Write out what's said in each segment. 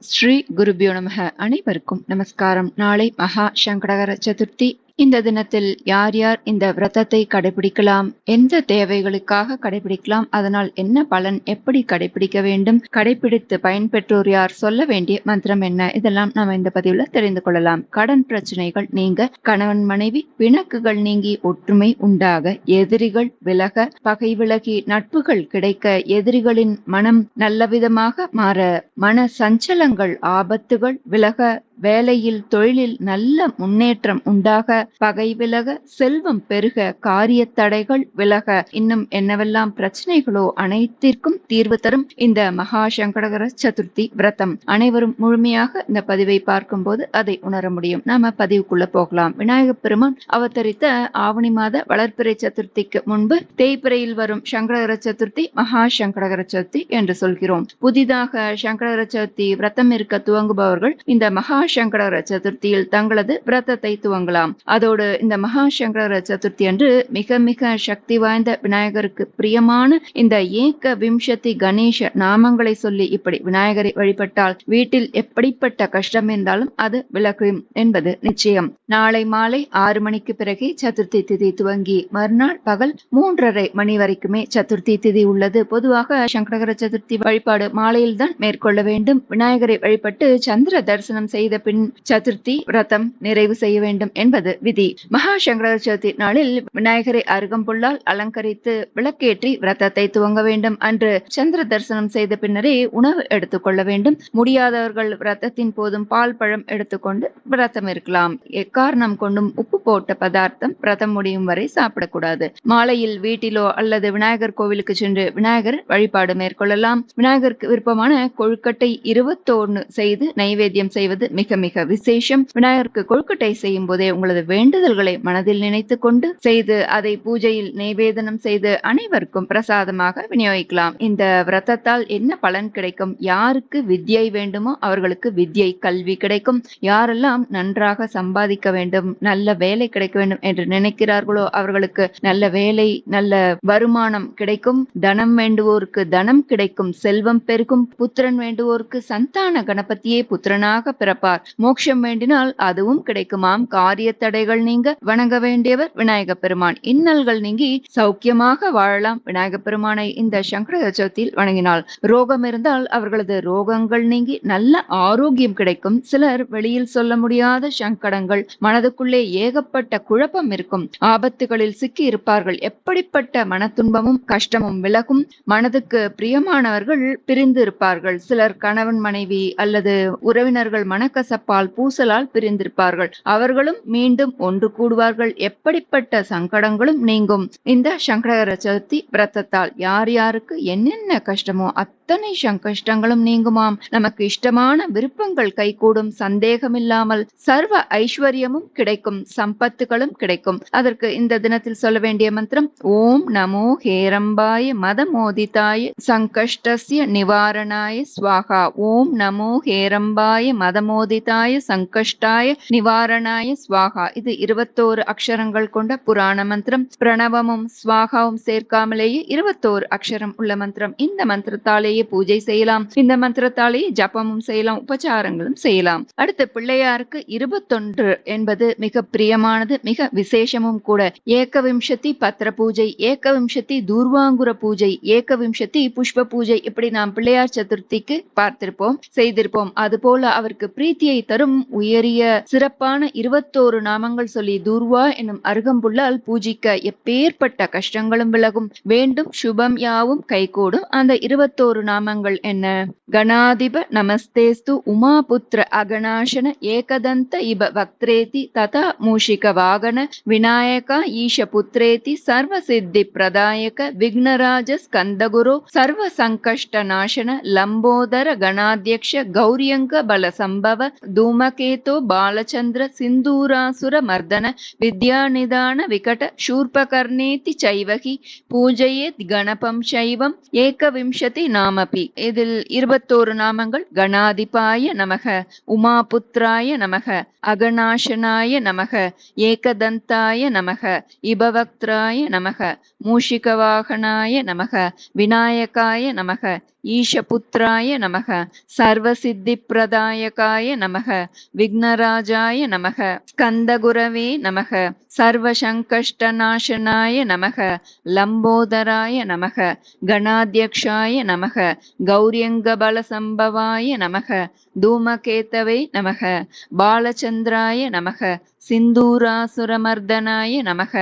ஸ்ரீ குருபியோ நமக அனைவருக்கும் நமஸ்காரம். நாளை மகா சங்கடகர சதுர்த்தி இந்த தினத்தில் யார் யார் இந்த விரதத்தை கடைபிடிக்கலாம் எந்த தேவைகளுக்காக கடைபிடிக்கலாம் அதனால் என்ன பலன் எப்படி கடைபிடிக்க வேண்டும் கடைபிடித்து பயன்பெற்றோர் யார் சொல்ல வேண்டிய மந்திரம் என்ன இதெல்லாம் நாம் இந்த பதிவுல தெரிந்து கொள்ளலாம். கடன் பிரச்சனைகள் நீங்க கணவன் மனைவி பிணக்குகள் நீங்கி ஒற்றுமை உண்டாக எதிரிகள் விலக பகை விலகி நட்புகள் கிடைக்க எதிரிகளின் மனம் நல்லவிதமாக மாற மன சஞ்சலங்கள் ஆபத்துகள் விலக வேலையில் தொழிலில் நல்ல முன்னேற்றம் உண்டாக பகை விலக செல்வம் பெருக காரிய தடைகள் விலக இன்னும் என்னவெல்லாம் பிரச்சனைகளோ அனைத்திற்கும் தீர்வு தரும் இந்த மகா சங்கடகர சதுர்த்தி விரதம். அனைவரும் முழுமையாக இந்த பதிவை பார்க்கும்போது அதை உணர முடியும். நாம பதிவுக்குள்ள போகலாம். விநாயக பெருமான் அவதரித்த ஆவணி மாத வளர்ப்பிறை சதுர்த்திக்கு முன்பு தேய்பிரையில் வரும் சங்கடகர சதுர்த்தி மகா சங்கடகர சதுர்த்தி என்று சொல்கிறோம். புதிதாக சங்கடகர சதுர்த்தி விரதம் இருக்க துவங்குபவர்கள் இந்த மகா சங்கடகர சதுர்த்தியில் தங்களது விரதத்தை துவங்கலாம். அதோடு இந்த மகா சங்கடகர சதுர்த்தி அன்று மிக மிக சக்தி வாய்ந்த விநாயகருக்கு பிரியமான இந்த ஏக விம்சதி கணேச நாமங்களை சொல்லி இப்படி விநாயகரை வழிபட்டால் வீட்டில் எப்படிப்பட்ட கஷ்டம் இருந்தாலும் அது விலகும் என்பது நிச்சயம். நாளை மாலை ஆறு மணிக்கு பிறகு சதுர்த்தி திதி துவங்கி மறுநாள் பகல் மூன்றரை மணி வரைக்குமே சதுர்த்தி திதி உள்ளது. பொதுவாக சங்கடகர சதுர்த்தி வழிபாடு மாலையில் தான் மேற்கொள்ள வேண்டும். விநாயகரை வழிபட்டு சந்திர தரிசனம் செய்த பின் சதுர்த்தி விரதம் நிறைவு செய்ய வேண்டும் என்பது விதி. மகா சங்கர சதுர்த்தி நாளில் விநாயகரை அருகம்புல்லால் அலங்கரித்து விளக்கேற்றி விரதத்தை துவங்க வேண்டும். அன்று சந்திர தரிசனம் செய்த பின்னரே உணவு எடுத்துக்கொள்ள வேண்டும். முடியாதவர்கள் விரதத்தின் போதும் பால் பழம் எடுத்துக்கொண்டு விரதம் இருக்கலாம். எக்காரணம் கொண்டும் உப்பு போட்ட பதார்த்தம் விரதம் முடியும் வரை சாப்பிடக்கூடாது. மாலையில் வீட்டிலோ அல்லது விநாயகர் கோவிலுக்கு சென்று விநாயகர் வழிபாடு மேற்கொள்ளலாம். விநாயகருக்கு விருப்பமான கொழுக்கட்டை இருபத்தோன்னு செய்து நைவேத்தியம் செய்வது மிக மிக விசேஷம். விநாயகருக்கு கொழுக்கட்டை செய்யும் போதே உங்களது வேண்டுதல்களை மனதில் நினைத்து கொண்டு செய்து அதை பூஜையில் நைவேதனம் செய்து அனைவருக்கும் பிரசாதமாக விநியோகிக்கலாம். இந்த விரதத்தால் என்ன பலன் கிடைக்கும்? யாருக்கு வித்யை வேண்டுமோ அவர்களுக்கு வித்யை கல்வி கிடைக்கும். யாரெல்லாம் நன்றாக சம்பாதிக்க வேண்டும் நல்ல வேலை கிடைக்க வேண்டும் என்று நினைக்கிறார்களோ அவர்களுக்கு நல்ல வேலை நல்ல வருமானம் கிடைக்கும். தனம் வேண்டுவோருக்கு தனம் கிடைக்கும் செல்வம் பெருகும். புத்திரன் வேண்டுவோருக்கு சந்தான கணபதியே புத்திரனாக பிறப்பார். மோட்சம் வேண்டினால் அதுவும் கிடைக்குமாம். காரிய தடைகள் நீங்க வணங்க வேண்டியவர் விநாயக பெருமான். இன்னல்கள் நீங்கி சௌக்கியமாக வாழலாம். விநாயக பெருமானை இந்த சங்கர சதுர்த்தியில் வணங்கினால் ரோகம் இருந்தால் அவர்களது ரோகங்கள் நீங்கி நல்ல ஆரோக்கியம் கிடைக்கும். சிலர் வெளியில் சொல்ல முடியாத சங்கடங்கள் மனதுக்குள்ளே ஏகப்பட்ட குழப்பம் இருக்கும். ஆபத்துகளில் சிக்கி இருப்பார்கள். எப்படிப்பட்ட மன துன்பமும் கஷ்டமும் விலகும். மனதுக்கு பிரியமானவர்கள் பிரிந்து இருப்பார்கள் சிலர் கணவன் மனைவி அல்லது உறவினர்கள் மனக்க கசப்பால் பூசலால் பிரிந்திருப்பார்கள். அவர்களும் மீண்டும் ஒன்று கூடுவார்கள். எப்படிப்பட்ட சங்கடங்களும் நீங்கும். இந்த சங்கடகர சதுர்த்தி விரதத்தால் யார் யாருக்கு என்னென்ன கஷ்டமோ அத்தனை சங்கஷ்டங்களும் நீங்குமாம். நமக்கு இஷ்டமான விருப்பங்கள் கைகூடும். சந்தேகமில்லாமல் சர்வ ஐஸ்வர்யமும் கிடைக்கும். சம்பத்துகளும் கிடைக்கும். அதற்கு இந்த தினத்தில் சொல்ல வேண்டிய மந்திரம் ஓம் நமோ ஹேரம்பாய மதமோதிதாய சங்கஷ்டசிய நிவாரணாய ஸ்வாகா. ஓம் நமோ ஹேரம்பாய மதமோதி சோதிதாய சங்கஷ்டாய நிவாரணாய ஸ்வாகா. இது இருபத்தோரு அக்ஷரங்கள் கொண்ட புராண மந்திரம். பிரணவமும் ஸ்வாகாவும் சேர்க்காமலேயே இருபத்தோரு அக்ஷரம் உள்ள மந்திரம். இந்த மந்திரத்தாலேயே பூஜை செய்யலாம். இந்த மந்திரத்தாலேயே ஜபமும் செய்யலாம் உபச்சாரங்களும் செய்யலாம். அடுத்து பிள்ளையாருக்கு இருபத்தொன்று என்பது மிக பிரியமானது மிக விசேஷமும் கூட. ஏகவிம்சதி பத்திர பூஜை ஏகவிம்சதி தூர்வாங்குர பூஜை ஏகவிம்சதி புஷ்ப பூஜை. இப்படி நாம் பிள்ளையார் சதுர்த்திக்கு பார்த்திருப்போம் செய்திருப்போம். அதுபோல அவருக்கு பிரீத்தியை தரும் உயரிய சிறப்பான இருபத்தோரு நாமங்கள் சொல்லி தூர்வா என்னும் அருகம்புல்லால் பூஜிக்க எப்பேற்பட்ட கஷ்டங்களும் விலகும். வேண்டும் சுபம் யாவும் கைகூடும். அந்த இருபத்தோரு நாமங்கள் என்ன? கணாதிப நமஸ்தேஸ்து உமாபுத்திர அகணாசன ஏகதந்த இப வக்திரேதி ததா மூஷிக வாகன விநாயகா ஈஷ புத்ரேதி சர்வ சித்தி பிரதாயக விக்னராஜ ஸ்கந்தகுரு சர்வ சங்கஷ்ட நாசன லம்போதர கணாத்தியக்ஷ கௌரியங்க பல சம்பவ தூமகேதோ பாலச்சந்திர சிந்தூராசுர மர்தன வித்யாநிதான விகட சூர்பகர்ணேதி சைவகி பூஜையேத் கணபம் சைவம் ஏகவிம்சதி நாமபி. இதில் இருபத்தோரு நாமங்கள் கணாதிபாய நமக உமாபுத்ராய நமக அகநாசனாய நமக ஏகதந்தாய நமக இபவக்திராய நமக மூஷிகவாகனாய நமக விநாயகாய நமக ஈஷபுத்திராய நமக சர்வசித்திப்பிரதாயகாய நமக விக்னராஜாய நமக ஸ்கந்தகுரவே நமக சர்வசங்கஷ்டநாசனாய நமக லம்போதராய நமக கணாத்தியக்ஷாய நமக கௌரியங்கபலசம்பவாய நமக தூமகேத்தவை நமக பாலச்சந்திராய நமக சிந்தூராசுரமர்தனாய நமக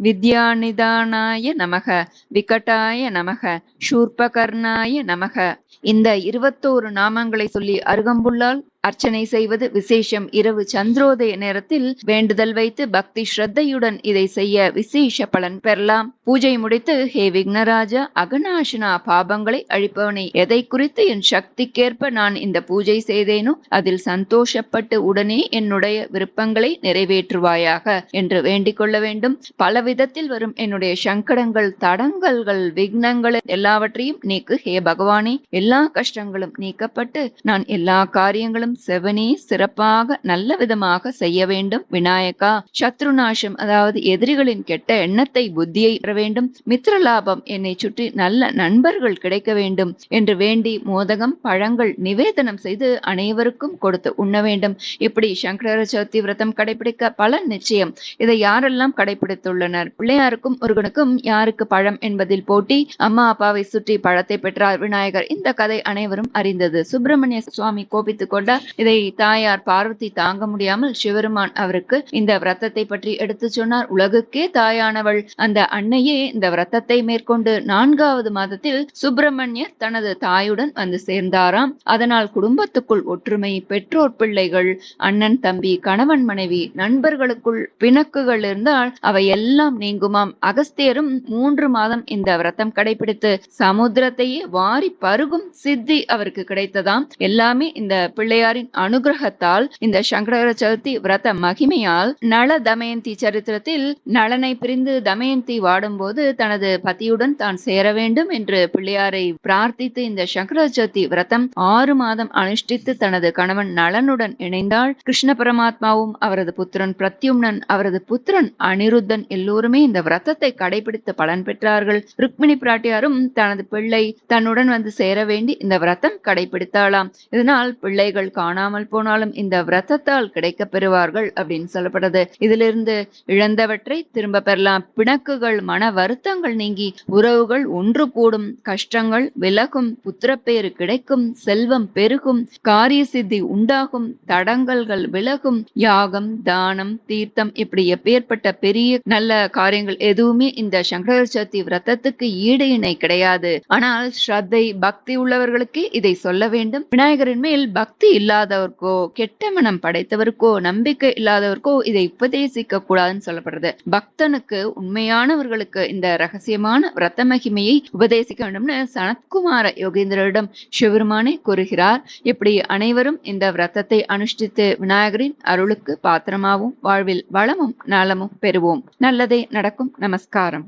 வித்யாநிதானாய நமக விகட்டாய நமக ஷூர்பகர்ணாய நமக. இந்த இருபத்தோரு நாமங்களை சொல்லி அருகம்புல்லால் அர்ச்சனை செய்வது விசேஷம். இரவு சந்திரோதய நேரத்தில் வேண்டுதல் வைத்து பக்தி ஸ்ரத்தையுடன் இதை செய்ய விசேஷ பலன் பெறலாம். பூஜை முடித்து ஹே விக்னராஜா அகநாசனா பாபங்களை அழிப்பவனை எதை குறித்து என் சக்திக்கேற்ப நான் இந்த பூஜை செய்தேனோ அதில் சந்தோஷப்பட்டு உடனே என்னுடைய விருப்பங்களை நிறைவேற்றுவாயாக என்று வேண்டிக் கொள்ள வேண்டும். பல விதத்தில் வரும் என்னுடைய சங்கடங்கள் தடங்கல்கள் விக்னங்கள் எல்லாவற்றையும் நீக்கு. ஹே பகவானே எல்லா கஷ்டங்களும் நீக்கப்பட்டு நான் எல்லா காரியங்களும் செவனே சிறப்பாக நல்ல விதமாக செய்ய வேண்டும். விநாயகா சத்ருநாசம் அதாவது எதிரிகளின் கெட்ட எண்ணத்தை புத்தியை பெற வேண்டும். மித்ரலாபம் என்னை சுற்றி நல்ல நண்பர்கள் கிடைக்க வேண்டும் என்று வேண்டி மோதகம் பழங்கள் நிவேதனம் செய்து அனைவருக்கும் கொடுத்து உண்ண வேண்டும். இப்படி சங்கர சதுர்த்தி விரதம் கடைபிடிக்க பலன் நிச்சயம். இதை யாரெல்லாம் கடைபிடித்துள்ளனர்? பிள்ளையாருக்கும் முருகனுக்கும் யாருக்கு பழம் என்பதில் போட்டி? அம்மா அப்பாவை சுற்றி பழத்தை பெற்றார் விநாயகர். இந்த கதை அனைவரும் அறிந்தது. சுப்பிரமணிய சுவாமி கோபித்துக் கொண்டார் இதை தாயார் பார்வதி தாங்க முடியாமல் சிவருமான் அவருக்கு இந்த விரதத்தை பற்றி எடுத்து சொன்னார். உலகுக்கே தாயானவள். அந்த அன்னையே இந்த விரதத்தை மேற்கொண்டு நான்காவது மாதத்தில் சுப்பிரமணியர் தனது தாயுடன் வந்து சேர்ந்தாராம். அதனால் குடும்பத்துக்குள் ஒற்றுமை பெற்றோர் பிள்ளைகள் அண்ணன் தம்பி கணவன் மனைவி நண்பர்களுக்குள் பிணக்குகள் இருந்தால் அவை எல்லாம் நீங்குமாம். அகஸ்தியரும் மூன்று மாதம் இந்த விரதம் கடைபிடித்து சமுத்திரத்தையே வாரி பருகும் சித்தி அவருக்கு கிடைத்ததாம். எல்லாமே இந்த பிள்ளையார் பிள்ளையாரின் அனுகிரகத்தால் இந்த சங்கர சதுர்த்தி விரத மகிமையால் நள தமயந்தி சரித்திரத்தில் நளனை பிரிந்து தமயந்தி வாடும்போது தனது பதியுடன் தான் சேர வேண்டும் என்று பிள்ளையாரை பிரார்த்தித்து இந்த சங்கர சதுர்த்தி விரதம் ஆறு மாதம் அனுஷ்டித்து தனது கணவன் நளனுடன் இணைந்தாள். கிருஷ்ண பரமாத்மாவும் அவரது புத்திரன் பிரத்யும்னன் அவரது புத்திரன் அனிருத்தன் எல்லோருமே இந்த விரதத்தை கடைபிடித்து பலன் பெற்றார்கள். ருக்மிணி பிராட்டியாரும் தனது பிள்ளை தன்னுடன் வந்து சேர வேண்டி இந்த விரதம் கடைபிடித்தாளாம். இதனால் பிள்ளைகள் காணாமல் போனாலும் இந்த விரதத்தால் கிடைக்க பெறுவார்கள் அப்படின்னு சொல்லப்படுது. இதிலிருந்து இழந்தவற்றை திரும்ப பெறலாம். பிணக்குகள் மன வருத்தங்கள் நீங்கி உறவுகள் ஒன்று கூடும். கஷ்டங்கள் விலகும். புத்திரப்பேறு கிடைக்கும். செல்வம் பெருகும். காரிய சித்தி உண்டாகும். தடங்கல்கள் விலகும். யாகம் தானம் தீர்த்தம் இப்படி எப்பேற்பட்ட பெரிய நல்ல காரியங்கள் எதுவுமே இந்த சங்கர சதுர்த்தி விரதத்துக்கு ஈடு இணை கிடையாது. ஆனால் ஸ்ரத்தை பக்தி உள்ளவர்களுக்கே இதை சொல்ல வேண்டும். விநாயகரின் மேல் பக்தி இல்லாதவருக்கோ கெட்ட மனம் படைத்தவருக்கோ நம்பிக்கை இல்லாதவருக்கோ இதை உபதேசிக்க கூடாதுன்னு சொல்லப்படுறது. பக்தனுக்கு உண்மையானவர்களுக்கு இந்த ரகசியமான விரத மகிமையை உபதேசிக்க வேண்டும்னு சனத்குமார யோகேந்திரரிடம் சிவருமானே கூறுகிறார். இப்படி அனைவரும் இந்த விரதத்தை அனுஷ்டித்து விநாயகரின் அருளுக்கு பாத்திரமாவும் வாழ்வில் வளமும் நலமும் பெறுவோம். நல்லதே நடக்கும். நமஸ்காரம்.